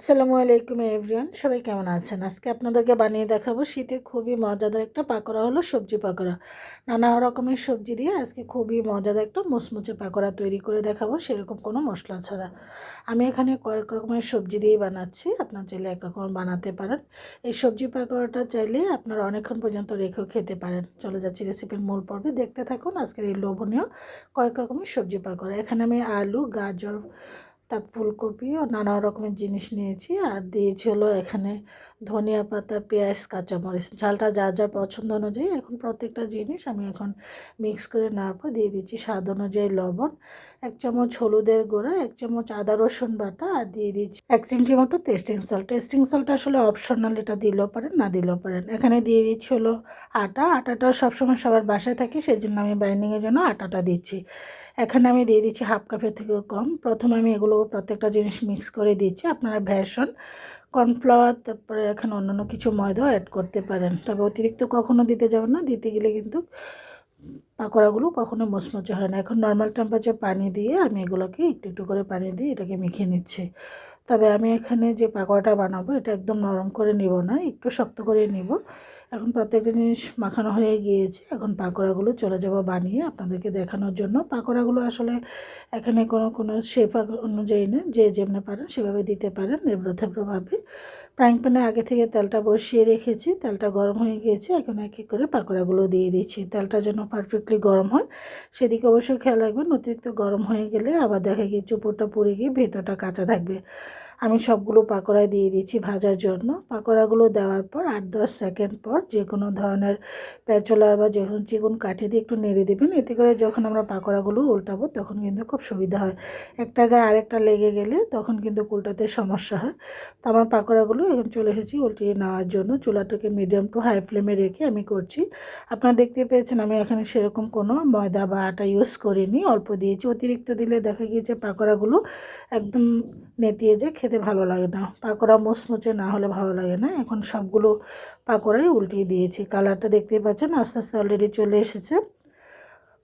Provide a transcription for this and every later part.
আসসালামু আলাইকুম এভরিওয়ান, সবাই কেমন আছেন? আজকে আপনাদেরকে বানিয়ে দেখাবো শীতে খুবই মজাদার একটা পাকোড়া হলো সবজি পাকোড়া। নানা রকমের সবজি দিয়ে আজকে খুবই মজাদার একটা মুচমুচে পাকোড়া তৈরি করে দেখাবো, সেরকম কোনো মশলা ছাড়া। আমি এখানে কয়েক রকমের সবজি দিয়ে বানাচ্ছি, আপনার চাইলে এক রকম বানাতে পারেন। এই সবজি পাকোড়াটা চাইলে আপনারা অনেকক্ষণ পর্যন্ত রেখেও খেতে পারেন। চলে যাচ্ছি রেসিপির মূল পর্বে। দেখতে থাকুন আজকের এই লোভনীয় কয়েক রকমের সবজি পাকোড়া। এখানে আমি আলু, গাজর তার ফুলকপি ও নানা রকমের জিনিস নিয়েছি আর দিয়েছি হলো এখানে ধনিয়া পাতা, পেঁয়াজ, কাঁচামরিচ। ঝালটা যা যা পছন্দ অনুযায়ী এখন প্রত্যেকটা জিনিস আমি এখন মিক্স করে নেওয়ার পর দিয়ে দিচ্ছি স্বাদ অনুযায়ী লবণ, এক চামচ হলুদের গুঁড়া, এক চামচ আদা, রসুন বাটা আর দিয়ে দিচ্ছি এক চিমটি মতো টেস্টিং সল্ট। টেস্টিং সল্টটা আসলে অপশনাল, এটা দিলেও পারেন, না দিলেও পারেন। এখানে দিয়ে দিচ্ছি হলো আটা। আটাটা সবসময় সবার বাসায় থাকে সেই জন্য আমি বাইন্ডিংয়ের জন্য আটাটা দিচ্ছি। এখানে আমি দিয়ে দিচ্ছি হাফ কাপের থেকেও কম। প্রথমে আমি এগুলো প্রত্যেকটা জিনিস মিক্স করে দিচ্ছি। আপনারা ভ্যাসন কর্নফ্লাওয়ার তারপরে এখানে অন্যান্য কিছু ময়দাও অ্যাড করতে পারেন। তবে অতিরিক্ত কখনও দিতে যাবেন না। দিতে গেলে কিন্তু পাকোড়াগুলো কখনো মচমচে হয় না। এখন নর্মাল টেম্পারেচার পানি দিয়ে আমি এগুলোকে একটু একটু করে পানি দিয়ে এটাকে মেখে নিচ্ছি। তবে আমি এখানে যে পাকোড়াটা বানাবো, এটা একদম নরম করে নিব না, একটু শক্ত করে নিব। এখন প্রত্যেকটা জিনিস মাখানো হয়ে গিয়েছে। এখন পাকোড়াগুলো চলে যাব বানিয়ে আপনাদেরকে দেখানোর জন্য। পাকোড়াগুলো আসলে এখানে কোনো কোনো শেপ অনুযায়ী না, যে যেমনি পারেন সেভাবে দিতে পারেন এবড়ো থেবড়োভাবে ফ্রাইং প্যানে আগে থেকে তেলটা বসিয়ে রেখেছি, তেলটা গরম হয়ে গিয়েছে। এখন এক এক করে পাকোড়াগুলো দিয়ে দিচ্ছি। তেলটা যেন পারফেক্টলি গরম হয়। সেদিকে অবশ্যই খেয়াল রাখবেন, অতিরিক্ত গরম হয়ে গেলে আবার দেখা গিয়ে চুপড়টা পুড়ে গিয়ে ভেতরটা কাঁচা থাকবে। আমি সবগুলো পাকোড়া দিয়ে দিচ্ছি ভাজার জন্য। পাকোড়াগুলো দেওয়ার পর আট দশ সেকেন্ড পর যে কোনো ধরনের প্যাচোলার বা যখন চিকন কাঠি দিয়ে একটু নেড়ে দেবেন। এতে করে যখন আমরা পাকোড়াগুলো উল্টাবো তখন কিন্তু খুব সুবিধা হয়। একটা গায়ে আরেকটা লেগে গেলে তখন কিন্তু উল্টাতে সমস্যা হয়। তো আমার পাকোড়াগুলো এখন চলে এসেছি উল্টিয়ে নেওয়ার জন্য। চুলাটাকে মিডিয়াম টু হাই ফ্লেমে রেখে আমি করছি। আপনারা দেখতে পেয়েছেন আমি এখানে সেরকম কোনো ময়দা বা আটা ইউজ করিনি। অল্প দিয়েছি। অতিরিক্ত দিলে দেখা গিয়েছে পাকোড়াগুলো একদম নেতিয়ে যে খেতে ভালো লাগে না। পাকোড়া মোচমোচে না হলে ভালো লাগে না। এখন সবগুলো পাকোড়াই উল্টিয়ে দিয়েছি। কালারটা দেখতেই পাচ্ছেন, আস্তে আস্তে অলরেডি চলে এসেছে।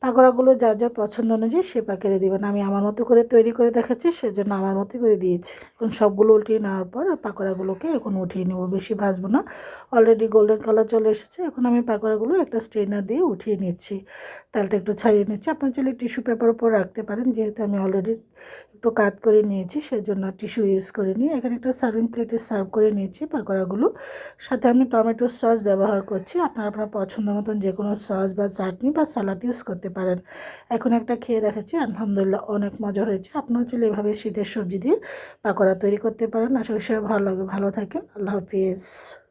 পাকোড়াগুলো যা যা পছন্দ অনুযায়ী সে পাকেরে দেবেন। আমি আমার মতো করে তৈরি করে দেখাচ্ছি, সেজন্য আমার মতো করে দিয়েছি। এখন সবগুলো উল্টিয়ে নেওয়ার পর পাকোড়াগুলোকে এখন উঠিয়ে নেব, বেশি ভাজবো না। অলরেডি গোল্ডেন কালার চলে এসেছে, এখন আমি পাকোড়াগুলো একটা স্ট্রেনার দিয়ে উঠিয়ে নিচ্ছি। তেলটা একটু ছাড়িয়ে নিচ্ছি। আপনার চাইলে টিস্যু পেপার উপর রাখতে পারেন, যেহেতু আমি অলরেডি একটু কাত করে নিয়েছি, সেজন্য টিস্যু ইউজ করে নিই এখানে একটা সার্ভিং প্লেটে সার্ভ করে নিয়েছি পাকোড়াগুলো। সাথে আমি টমেটোর সস ব্যবহার করছি। আপনার আপনার পছন্দ মতন যে কোনো সস বা চাটনি বা সালাদ ইউজ করতে পারেন। এখন একটা খেয়ে দেখাচ্ছি। আলহামদুলিল্লাহ অনেক মজা হয়েছে। আপনার চাইলে এভাবে শীতের সবজি দিয়ে পাকোড়া তৈরি করতে পারেন। আশা করি সবাই ভালো লাগে ভালো থাকেন। আল্লাহ হাফিজ।